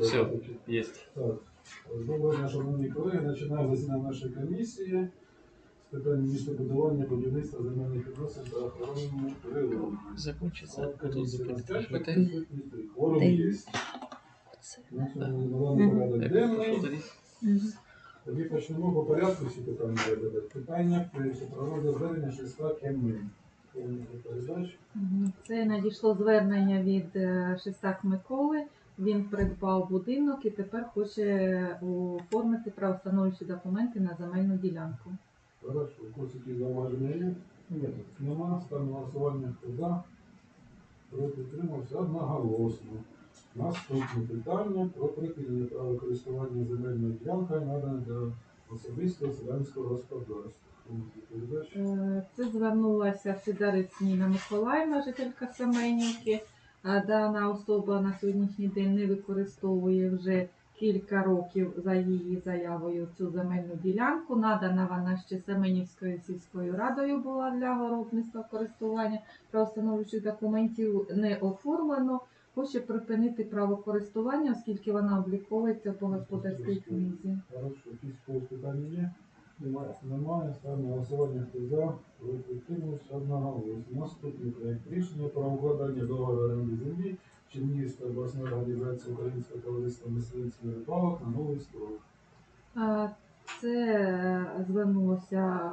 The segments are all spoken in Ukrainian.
Все, є. Доброго дня, шановні колеги. Починаємо засідання нашої комісії з питань містобудування, будівництва земельних відносин та охорони природи. Закончиться. Тут зупинити й- є. Тоді? Почнемо по порядку всі питання розглядати. Питання про звернення шеста Кемин. Це надійшло звернення від е, Шестак Миколи. Він придбав будинок і тепер хоче оформити правостановчі документи на земельну ділянку. Хорошо, косики зауваження є? Ні. Нема. На голосування. Хто за? Проти одноголосно. Наступне питання про припинення права користування земельною ділянкою надане для особистого селянського господарства. Е, Це звернулася Сидарець Ніна Миколаївна, жителька Семенівки. А Дана особа на сьогоднішній день не використовує вже кілька років за її заявою цю земельну ділянку. Надана вона ще Семенівською сільською радою була для городництва користування. Правостановчих документів не оформлено. Хоче припинити право користування, оскільки вона обліковується по господарській книзі. Немає. Немає. Ставимо голосування. Хто за? Проти утримався одноголосно. Наступний проект рішення про укладання договору оренди землі Чернігівської обласної організації Українського товариства мисливців і рибалок на новий строк. А, Це е, звернулося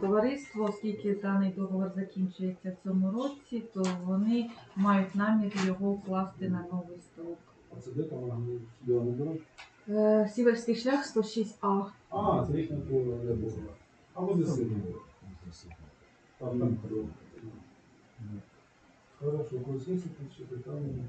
товариство, оскільки даний договор закінчується в цьому році, то вони мають намір його вкласти на новий строк. А це де там беруть? Е, Сіверський шлях 106А. А, це їхня то не було. А буде сильно. Там там було. Хорошо, когось є ще питання?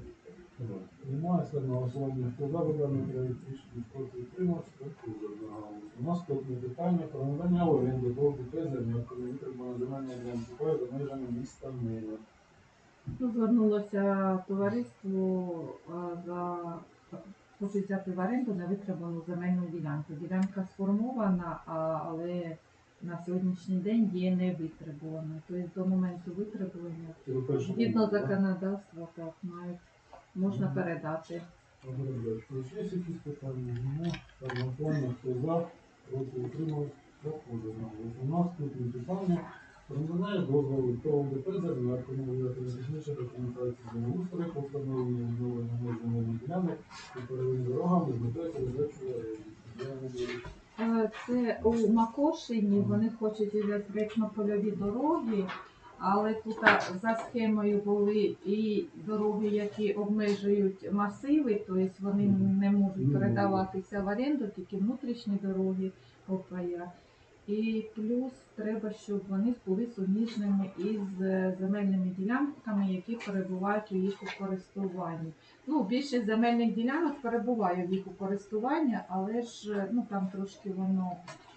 Немає, на голосування. Хто за даний проект рішення проти утримався, за одноголосно. Наступне питання про надання оренди до ОБТ землі, коли витримана земельна ділянка за межами міста Мила. Ну, Звернулося товариство за хочуть взяти в оренду на витребувану земельну ділянку. Ділянка сформована, але на сьогоднішній день є не витребувана. Тобто до моменту витребування Згідно законодавства, так, мають, можна передати. Є якісь питання? Хто за, проти утримав, дякую за одноголосно. Наступне питання. Надання дозволу про ОДП на технічної документації землеустрою по встановленню відновлення меж земельних ділянок і переведення дорогами з метою. Е, Це у Макошині вони хочуть взяти проєктно-польові дороги, але тут а, за схемою були і дороги, які обмежують масиви, тобто вони не можуть передаватися в оренду, тільки внутрішні дороги ОПЯ. І плюс треба, щоб вони були суміжними із е, земельними ділянками, які перебувають у їх у користуванні. Ну, більшість земельних ділянок перебуває в їх у користуванні, але ж е, ну там трошки воно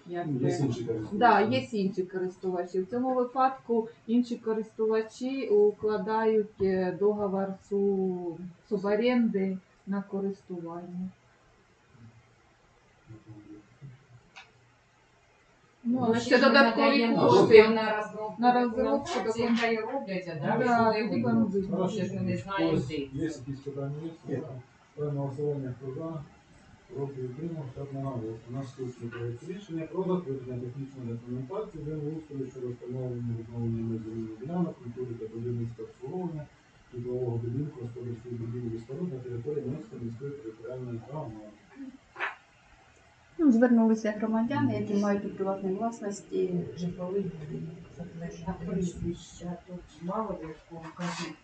якби. Є інші користувачі. Да, є інші користувачі. В цьому випадку інші користувачі укладають е, договор су, суборенди на користування. Ну, але ще додаткові кошти. на розробку. На розробку Це хай роблять, а далі Да, сюди тоді вийдуть. будемо Ще ж ми не знаємо, де. Є якісь питання? Є. На голосування, хто за, проти утримався одноголосно. Наступне проект рішення про затвердження технічної документації землеустрою щодо встановлення відновлення межових ділянок, культури та будівництва обслуговування житлового будинку, господарських будівель і споруд на території Мінської міської територіальної громади. Ну, звернулися громадяни, які мають у приватній власності житловий будинок. Прізвища тут мало ли кажуть.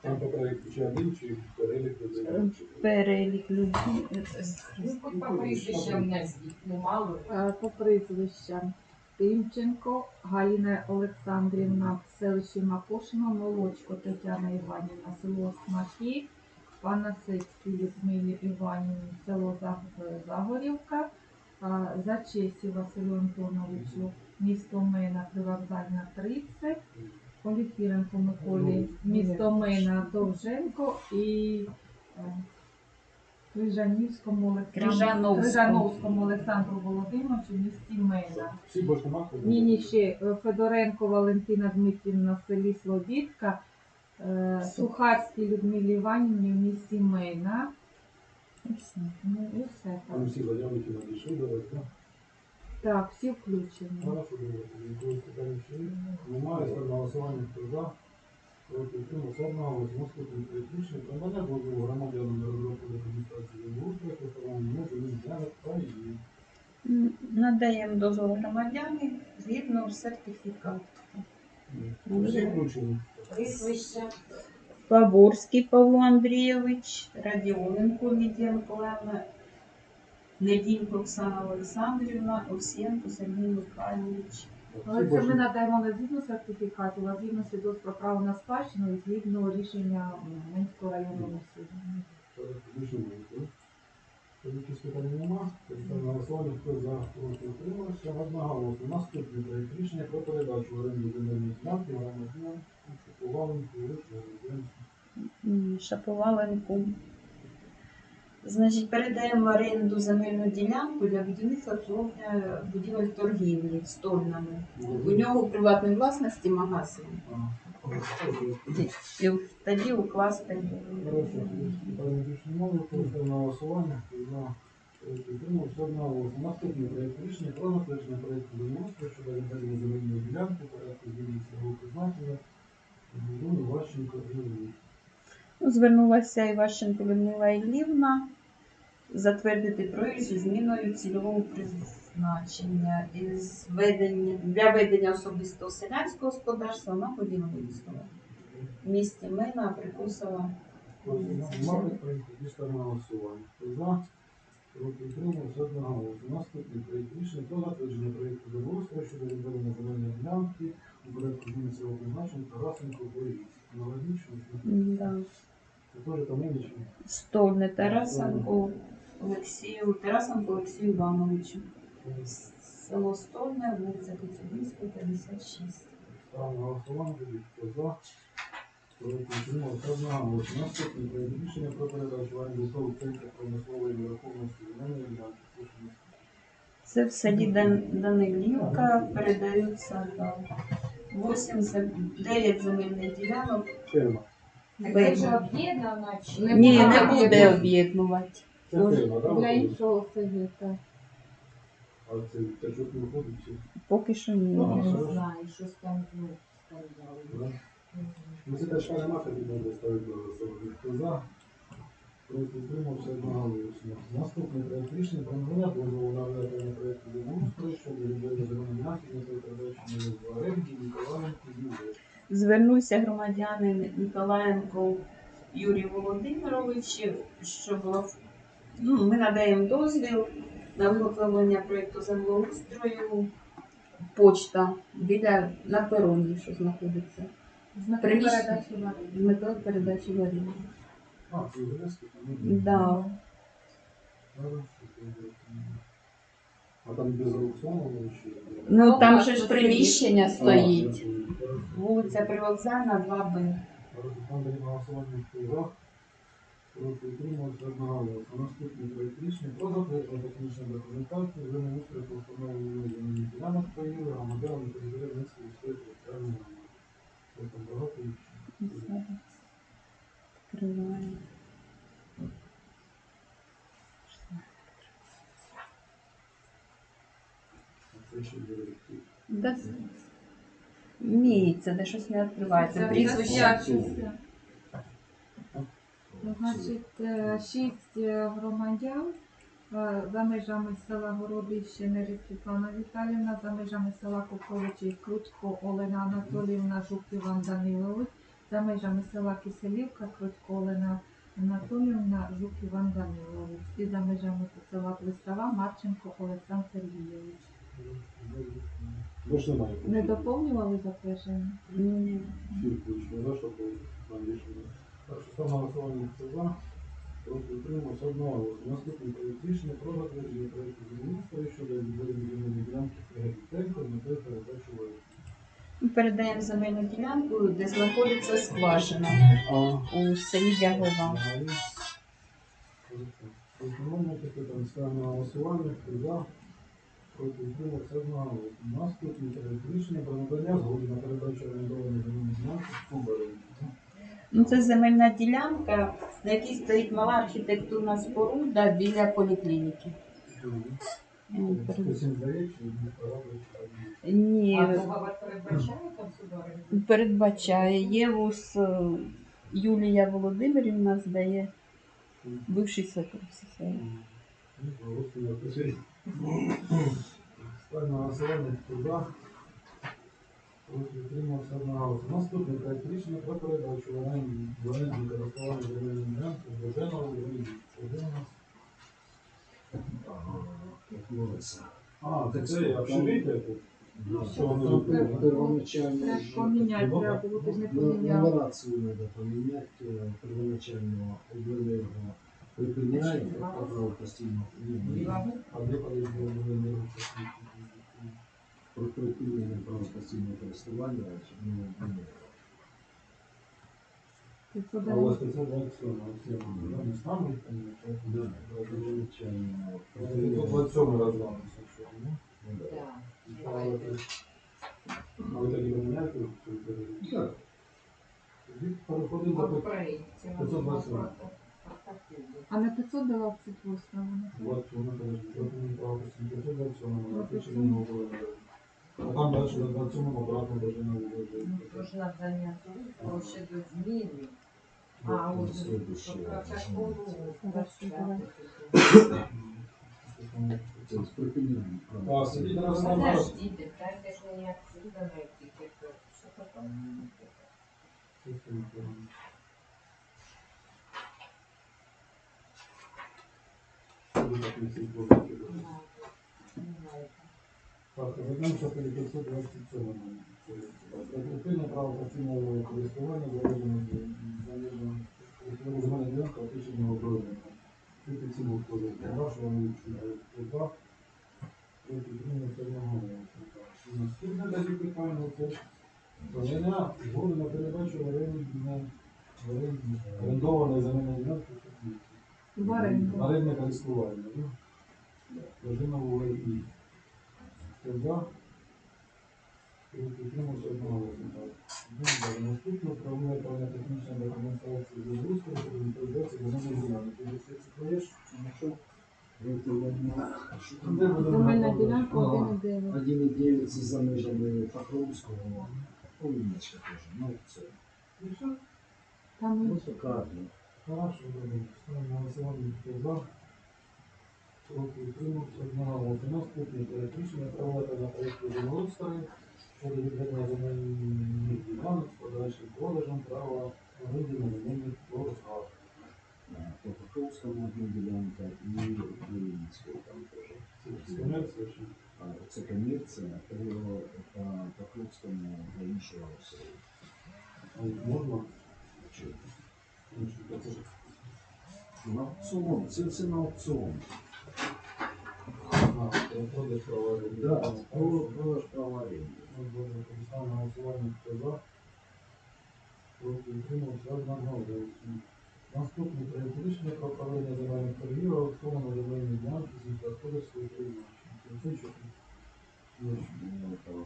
Там по проекту чи один, чи перелік людей. Перелік людей. Ну, по прізвищам назвіть, ну ли. Е, По прізвищам Тимченко, Галина Олександрівна, селище Макошино, Молочко Тетяна Іванівна, село Смаки, Панасецькій Людмилі Іванівні, село Загорівка, а, Зачесі Василю Антоновичу, місто Мина, привокзальна 30, Поліфіренко Миколі, місто Мина, Довженко і е, Крижанівському Олександру, Крижановському. Крижановському Олександру Володимировичу місті Мина. Всі більше? Ні, ні, ще е, Федоренко Валентина Дмитрівна в селі Слобідка е, Сухарській Людмилі Іванівні в місті Мейна. Ну і все Там так. всі заявники надійшли до вас, так? Так, всі включені. Хорошо, добре. Якогось питання ще є? Немає, ставлю на голосування, хто за. Проти утримався одного, проект рішення про надання дозволу громадянам на розробку документації землеустрою, про встановлення земельних ділянок та її. Надаємо дозвол громадяни згідно сертифікату. Всі включені. Прізвище. Павло Андрійович, Радіоненко Лідія Миколаївна, Недінко Оксана Олександрівна, Овсієнко Сергій Михайлович. Але це ми надаємо не згідно сертифікату, а згідно свідоцтва про право на спадщину і згідно рішення Менського районного суду. Якісь питання нема. На хто за, проти утримався. Одноголосно. Наступний проєкт рішення про передачу оренду земельних ділянки громадянам Шаповаленку. Шаповаленку. Значить, передаємо в оренду земельну ділянку для будівництва обслуговування будівель торгівлі стольнами. У нього приватній власності магазин. І тоді укласти. На голосування, хто за, проти. Наступний проект рішення про затвердження проекту землеустрою щодо відведення земельної ділянки, порядку зміни цього призначення, Гудуни, Ващенко, Юрій. Ну, Звернулася Іващенко Людмила Іллівна затвердити проєкт зі зміною цільового призначення із ведення для ведення особистого селянського господарства на будівництво. В місті Мина Прикусова. Мабуть, дійсно на голосування. За, проти утримався одноголосно. Наступний проект рішення про затвердження проєкту землеустрою щодо відведення земельної ділянки у порядку зміни цього призначення Тарасенко Борис. Аналогічно, це теж там нічого. Стольне Тарасенко Олексію, Тарасенко Олексію Івановичу. Село Стольне, вулиця Коцюбинська, 56. Ставимо голосування, хто за, проти утримався одноголосно. Наступний проект рішення про передачу в оренду ТОВ промислової нерухомості земельної ділянки. Це в селі Дан- Данилівка передаються да, 8 9 земельних ділянок. Ферма. Це вже об'єднана чи Ні, не буде об'єднувати. Це так? Для іншого совєта. А це тачок не виходить чи? Поки що Я ні. не знаю, щось там ну, сказали. Да? Ну, це теж нема, тоді буде ставити на голосування. Хто за? Проти утримався одноголосно. Наступний проект рішення про надання дозволу на виготовлення проєкту землеустрою щодо відведення земельної ділянки на передачі в оренді Ніколаєнку Юрію. Звернувся громадянин Ніколаєнко Юрій Володимирович, що ну, ми надаємо дозвіл на виготовлення проєкту землеустрою почта біля на пероні, що знаходиться. З метою передачі в. З метою передачі в оренду. А, це там, Да. А там без аукціону ще? є? Ну там же ж приміщення стоїть. Вулиця Привокзальна, 2Б. Там даємо голосування хто за. Проти утримався одноголосно. Наступний проект рішення про затвердження технічної документації землеустрою по встановленню земельних ділянок паїв громадянам на території Минської міської територіальної громади. Це там багато Відкриваю. А Це ще директив. Да. Ні, це де щось не відкривається. Прізвище. Значить, е, шість е, громадян е, за межами села Городище Нері Світлана Віталіївна, за межами села Коковичі Крутко Олена Анатоліївна, Жук Іван Данилович, за межами села Киселівка Крутко Олена Анатоліївна, Жук Іван Данилович і за межами села Плестова Марченко Олександр Сергійович. Не доповнювали затвердження? Ні. Так що саме голосування хто за. Проти утримався одноголосно. Наступний проект рішення про затвердження проєкту землеустрою щодо відведення земельної ділянки Фрегітенко на те передачу в. Ми передаємо земельну ділянку, де знаходиться скважина у селі Дягова. Там ставимо на голосування, хто за, проти утримався одноголосно. Наступний проект рішення про надання згоди на передачу орендованої земельної ділянки Кубарі. Ну, це земельна ділянка, на якій стоїть мала архітектурна споруда біля поліклініки. Ні, А передбачає там суду передбачає. Є ус е, Юлія Володимирівна здає, бивший секретар. Ну, голосуємо. Пишіть. Ставимо на голосування туди. Проти утримався одноголосно. Наступний проект рішення про передачу в оренду в оренду користування земельної ділянки Боженого. Це де у нас? А, це це тут? Що воно тут? Первоначально Треба поміняти, треба було, ти ж не Ну, поміняв. Нумерацию надо поменять. э, Первоначально обленерго припиняет, а постійно А де подивимо земельну про припинення права постійного користування. ну, Ти А у вас 527, а це не з нами, там, Да, первоначально Ну, припинення. 27 розглянувся, що, ну? А ви тоді поміняєте. Тоді переходимо до От проєкті. 527. А на 528 вона. Вот, що ми право постійно 527, Ну, не там далі до 27 обратно даже не Ну, буде. надання суду до зміни. А, Вот, протоколу. Хорошо, Це з припиненням права. А, сидіть на розгляд. Подождите, дайте ж мені отсюда найти тепер. Що то там? Вернемося до 527. Прикріплення права постійного користування заведено земельна ділянка оточення озброєння. Тут і цілу входить. Вашого відчувають туди. Проти утримується одного. Наступне тоді питання це подання згоди на передачу в орендованої земельної ділянки. В. Орендне користування. ну. Режимову і Туди. Підтримується одного результату. Наступно правове правильна технічна документація з Узбурського, відповідається до номер ділянки. Ти це? Де буде Земельна ділянка Ага. 1,9. 1,9 це за межами Покровського. Поліночка теж. Ну, це. І все. Там Ну, така. ну, Хорошо, добре. Ставимо на голосування, хто за. Проти утримався одного голосу. Наступне проект рішення проводити на проєкті землеустрою щодо відведення земельних ділянок з подальшим продажем права оренди на земельних торгах. По Покровському одна ділянка і там теж. Це по по Покровському для іншого їх можна? Чи Ну, це це на аукціон. А, продаж права оренди. Да, про продаж права оренди. Ну, добре, тоді ставимо на голосування, хто за. Проти утримався одного голосу. Наступний проект рішення про проведення земельних торгів, аукціону земельної ділянки сільськогосподарської призначення. Це що? Ну, Ну, то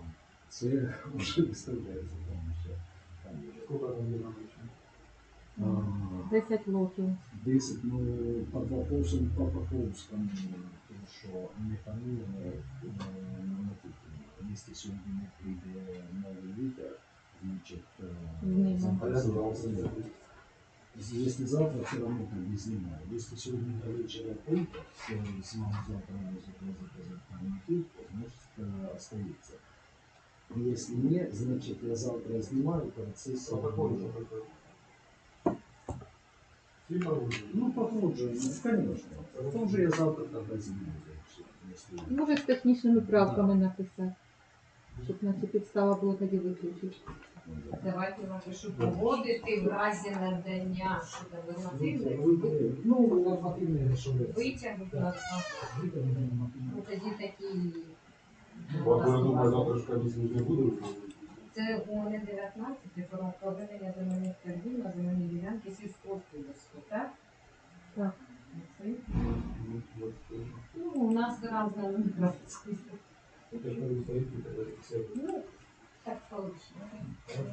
Це вже виставляється там ще. Там вже. Сколько там ділянок? А, 10 лотів. 10, ну, по Покровському, по Покровському, тому що не плануємо на Якщо сьогодні не прийде новий вітер, значить, е, Знімемо. завтра- завтра- Если завтра все равно как бы снимаю. Если сегодня до вечера пульта, с мамой завтра надо заказать там пульт, значит э, остается. Если нет, значит я завтра снимаю процесс. Же. Всі погоджені? Ну, похоже, ну, конечно. Тоже я завтра тогда снимаю. Если... Може з технічними правками написати. Щоб наче підстава була тоді виключити. Давайте напишу погодити в разі надання щодо нормативних Ну, нормативные решения. витягнути на Ну тоді такі. Бо я думаю, завтра ж комісії не буде. Це у мене 19 про проведення земельних торгів на земельній ділянки сільськогосподарської, так? Так. Це? Ну, у нас разна. Ну, Так.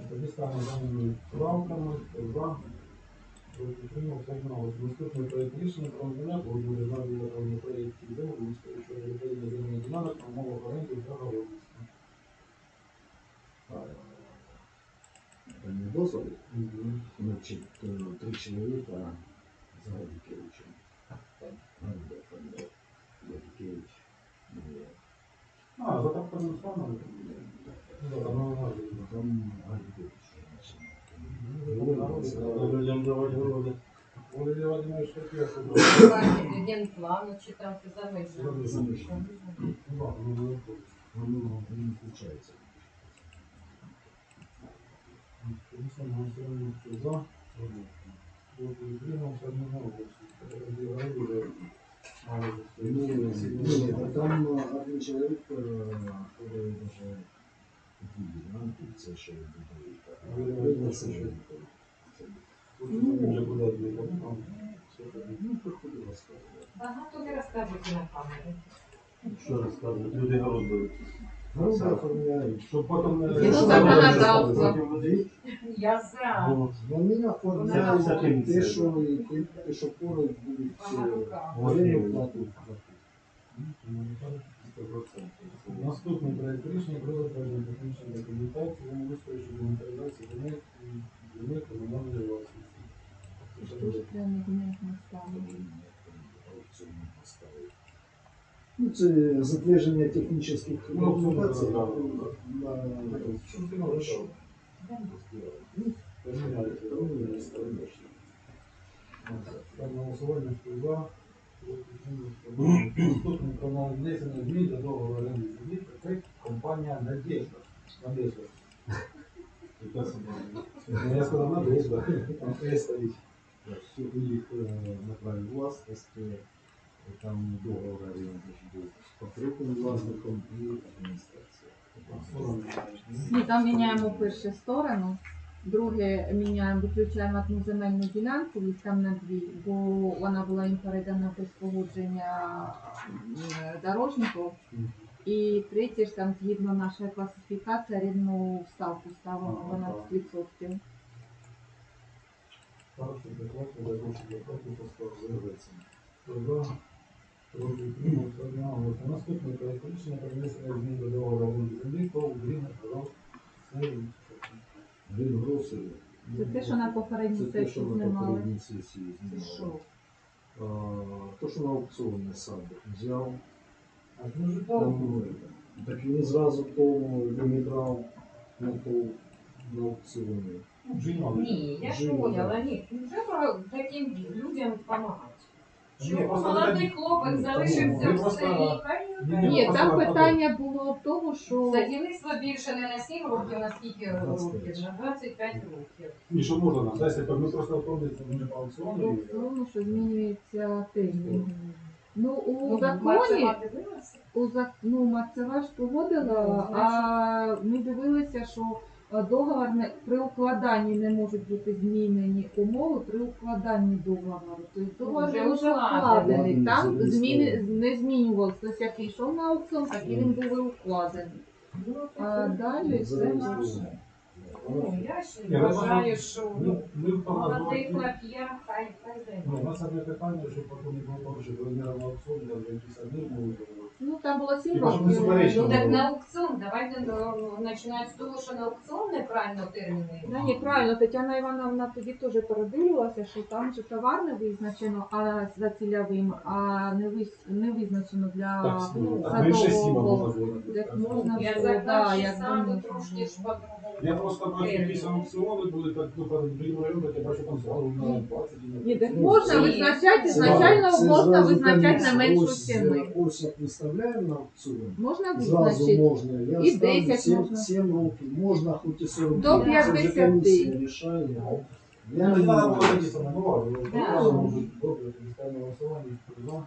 Тоді ставимо даними правками, за. Наступний рішення про надання проєктів ділянок оренди та. Это не дозволь, значит, э, три человека за Гадикевичем. Гарбер, фамилия. Гадикевич. Ну, А, за так проголосовано? Ну, там важливо. Там Гадикевич. Людям давати городи. Валерій Владимирович, як я собі. Генплану читав за межами. Ну, ну. Он не включается. Комісія голосування хто за, проти утримався одноголосно. Розіграли вже. мало Ну, засідання. нет, а там э, один человек, э, который даже гиганты, це ще Ну, буде. Ну, вже буде дві там. все таке. Ну, приходить розказувати. Багато не розкажуть на камері. Що розказують? Люди город беруть. Ну. Щоб потім не... Законодавство. Я за. Вони Це- це оформляють те, що вони- будуть е, платити. Наступний проект рішення про затвердження технічної документації землеустрою щодо інвентаризації земель і земель комунальної власності. Дуже прямо гневно стало. Ну, це затвердження технічних Ну, документацій. да, на- голосування, за. Наступний про внесення змін до договору оренди землі проект компанія Надежда. Надежда. Я сказав Надежда. Там Е стоїть. Все у них э, на праві власності, там договор оренди був з покритим власником і адміністрація. Ні, там міняємо першу сторону, друге міняємо, виключаємо одну земельну ділянку, їх там на дві, бо вона була їм передана без погодження е, дорожників. І третє ж там згідно нашої класифікації рівну ставку ставимо 12%. Хорошо, прекрасно, за гроші заплатити поставили. Хто за? Проти утримався одноголосно. Наступний рішення про внесення змін до договору оренди землі по Україні Він гроші. Це те, що на попередній Це те, що сесії на знімали. попередній сесії Це знімали. що? А, То, що на аукціоні сам взяв, А ж може там, так він зразу тому вимідрав на то на аукціоні. Ні, я ж Жили, поняла, ні. Ну, Треба таким людям допомагати. Ні, Що просто молодий хлопець залишився в селі, Ні, там питання було в тому, що Садівництво більше не на 7 років, на скільки років? На 25 років. Ні, що можна нам? Так ми просто оформлюємо не по аукціону. і- тому, що змінюється термін. Ну, у Ну, законі Марцева дивилася? у зак... ну, Марцева ж погодила, а ми дивилися, що договор не при укладанні не можуть бути змінені умови при укладанні договору. Тобто договор Вже вже укладений. Там зміни не змінювався. Тобто як йшов на аукціон, так і він був і укладений. А далі все наше. Ну, я ще Ні, вважаю, що Ми, ми в молодий тому хлоп'я, хай хай Ну, у нас одне питання, що потім не було порушити розміром аукціону, я якісь одні мови говорю. Ну там було сім не років. Ну так було. на аукціон, давайте ну, починаємо з того, що на аукціон неправильно терміни. Да, ні, правильно, Тетяна Івановна тоді теж передивилася, що там же товар не визначено а за цільовим, а не, виз... не визначено для Так, ну, так, менше сіма садового. можна було. Як можна Я було, да, заказчик як сам би би трошки ж по-другому. Я просто бачу якісь терміни. аукціони були, так, ну, перед другим районом, я бачу там залу на 20 і на Ні, так 30. можна визначати, ізначально можна визначати на меншу ціну. е, Ось як виставляємо на аукціон. Можна Зразу визначити. можна. Я І ставлю 10 7, можна. 7 років, можна хоч і 40 До років. Це вже 50. комісія рішає. Я Я не не знаю. Добре, тоді ставимо голосування, хто за.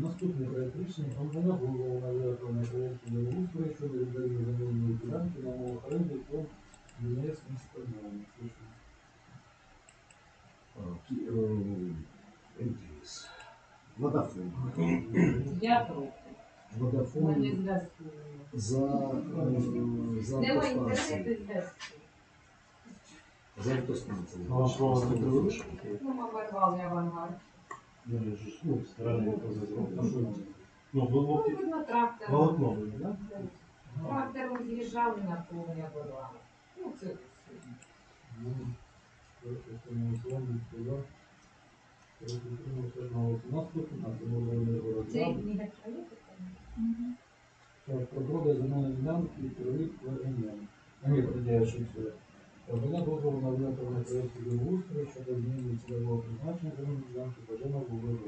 Наступний проект рішення про надання на виготовлення проєкту землеустрою щодо відведення земельної ділянки на умовах оренди по ЄС міста Дніпро. А, кі- МТС. Водафон. Я проти. Водафон за, за автостанцію. За автостанцію. Ну, а що вони робили? Ну, ми вирвали авангард. Ну, я ну, сторони позазвав. А що? Ну, було Ну, видно, трактор. волокно, було, да? Трактором з'їжджали на повне вирвали. Ну, це. Ну, проти голосування, хто за, проти утримався одноголосно. Наступне, а це було не Це городна. не електроніка? Так, про продаж земельної ділянки і перелік ВНМ. А ні, тоді що це. Продання дозволу на виготовлення проєкту землеустрою щодо зміни цільового призначення земельної ділянки бажано було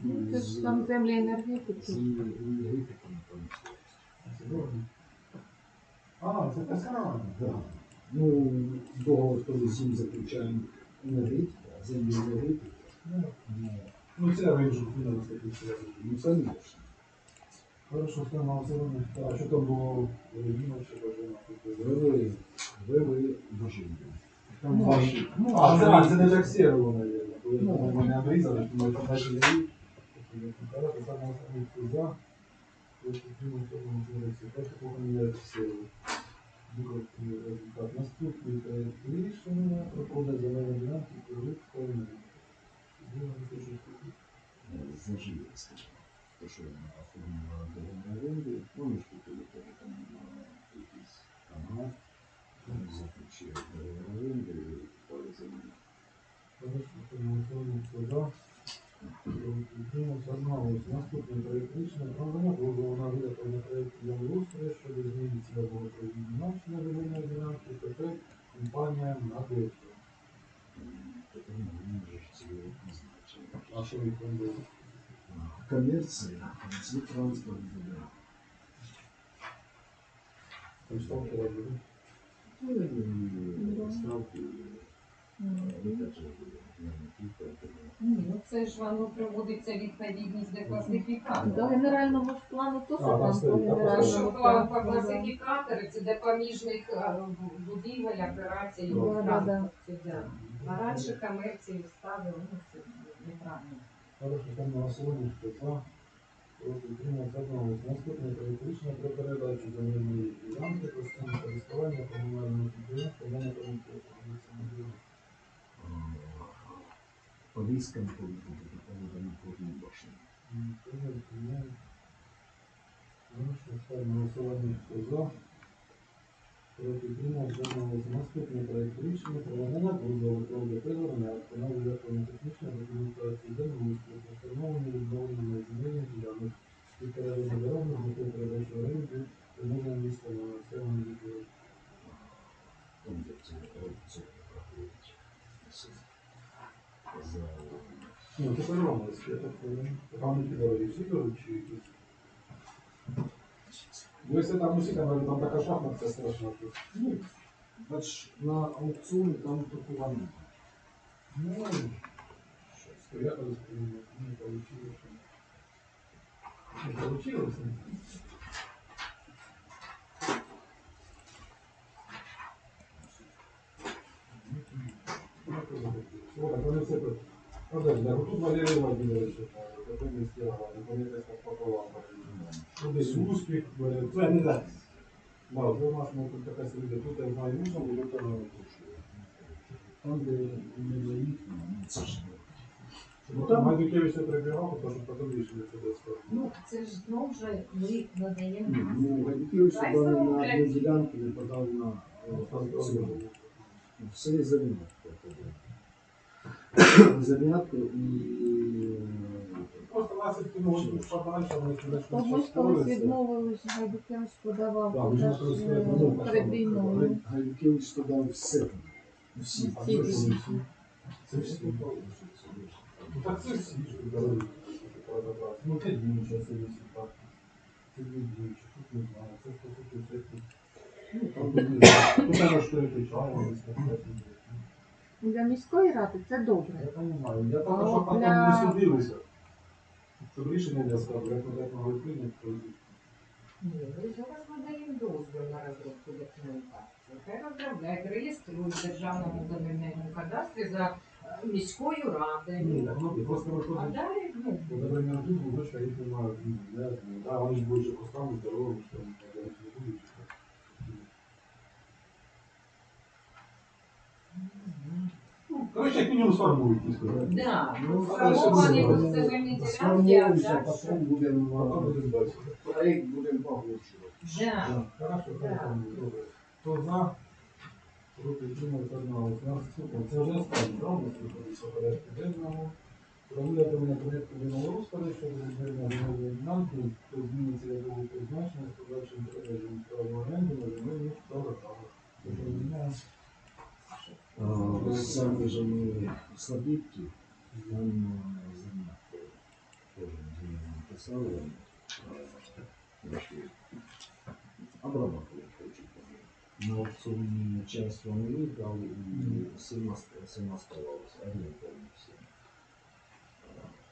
Ну, Це ж там землі енергетики. А, це те саме. Да. Ну, договор ним заключаємо енергетика, землі енергетики. Ну, Ну, Ну, це я іншу не наступний ну, конечно. Хорошо, все на. Так, а що там було Регіна чи божевільно. Там ваші. Ну, а це, а, це не так мабуть. Я думаю, мене обрізали, що. Саме за. Одноголосно. Перше погодення результат. Наступний проект рішення про продаж земельної ділянки повинен. Зажили, скажімо. Вона оформила договор оренди, ну, між купили там е, якісь вони заключили договор оренди і купили землю. Наступний проєкт рішення про на виготовлення проєкту землеустрою щодо зміни цільового призначення земельної ділянки ПП компанія «Надежда». Ну, вони вже ж ціле призначення. А що їх там Комерція, світ транспорт буде. Там ставки робили. Ну, ставки, ну це ж воно приводиться відповідність до класифікатора. До генерального плану то що генеральному по, плану. по класифікатору це де поміжних е, будівель, операцій, Да, да, да. транспорт. Це де. А раніше комерцію ставили, ну це неправильно. Там на. Проти утримався одного. Наступний проєкт рішення про передачу земельної ділянки постійне користування комунального підприємства «Монетарний послуг». Поліська повинна бути поводена кожній башні. Ставимо голосування, за. Проти утримався одного. Наступний проєкт рішення про надання дозволу про виготовлення на виготовлення технічної документації землеустрою про встановлення і відновлення земельних ділянок і передання дорожніх з метою передачі оренди приміщення міста на населення відповідь. Там, де це аукціон проходить. За Ну, це переробилось, я так розумію. Там які дороги, всі дороги чи якісь? Ну, якщо там усі там, там така шахматка страшна, то Ну, бач, на аукціоні там такого немає. Ну, щось, то я розповім, не получилось. Не получилось? Ладно, вони все тут. Валерій Владимирович, десь. Ну, успіх, це не так. У нас тут така середа, тут я знаю, мусом, і тут я не Там, де не заїхали, це ж там Гайдукевич не прибігав, тому що потім рішили сюди скажу. Ну, це ж знову вже ми надаємо. Ну, Гадюкевич на замовляють. одну не подав на. Все зам'ятко Зам'ятко і Просто нас і ну, подальше, вони ж колись відмовились, Гайдукевич подавав Так, вже подаж, е, відмовив, перед війною. Гадюкевич подав все. Всі. А Всі це всі. Це всі. Ну так це всі, що дороги. Ну, це діюча, це всі так. Це дві діючі, тут не знаю, це по суті все. тут. Ну, там. Ну, там ж переключаємо, десь так, так, Для міської ради це Я розумію. Я так, А що потім не судилися. Щоб рішення не сказали, як ми так могли прийняти, то Ні, ми зараз надаємо дозвіл на розробку документації. Хай розробляють, реєструють в державному земельному кадастрі за міською Ні, радою. так, ну, просто А виходить. далі, ну, Бо, наприклад, тут вибачте, їх немає, ну, не, да, вони ж будуть поставити здорові, що вони Ну, як мінімум сформують, сказати. да, Ну, сформовані хорошо. земельні ділянки, а Сформуємося, далі. потім будемо Потім проект будемо погоджувати. Да. Хорошо, так, добре. Хто за? Проти утримується одного. Наступне. Це вже останнє, правда? Знаходиться в порядку денному. Про виготовлення проєкту землеустрою щодо відведення земельної ділянки, то зміни цільового призначення з подальшим передажем права оренди на земельних торгах. Саме же ми слабітки, нам е, земля теж ми написали, е, наші обрабатывать хочуть. На аукціоні часть вони віддали і сильно сильно оставалося, орієнтовно все.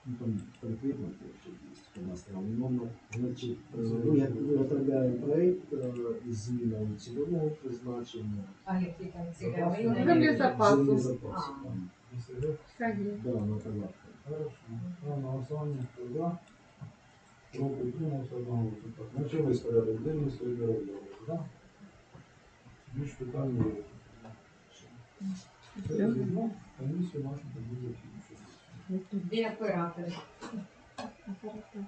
Ну, там конкретно тоже есть кадастровый номер. Значит, е, ви- виготовляємо проект е, із зміною цільового призначення. А які там цільові? Землі запасу. Землі запасу. А. там. Все. Да, на порядку. Хорошо. Ставимо на голосування. Хто за? Проти утримався одного. Так, Почали порядок денний сьогодні розгляду, так? Більш питань є. Все, ну, комісію нашу тоді закінчуємо. Де оператори? А зараз так.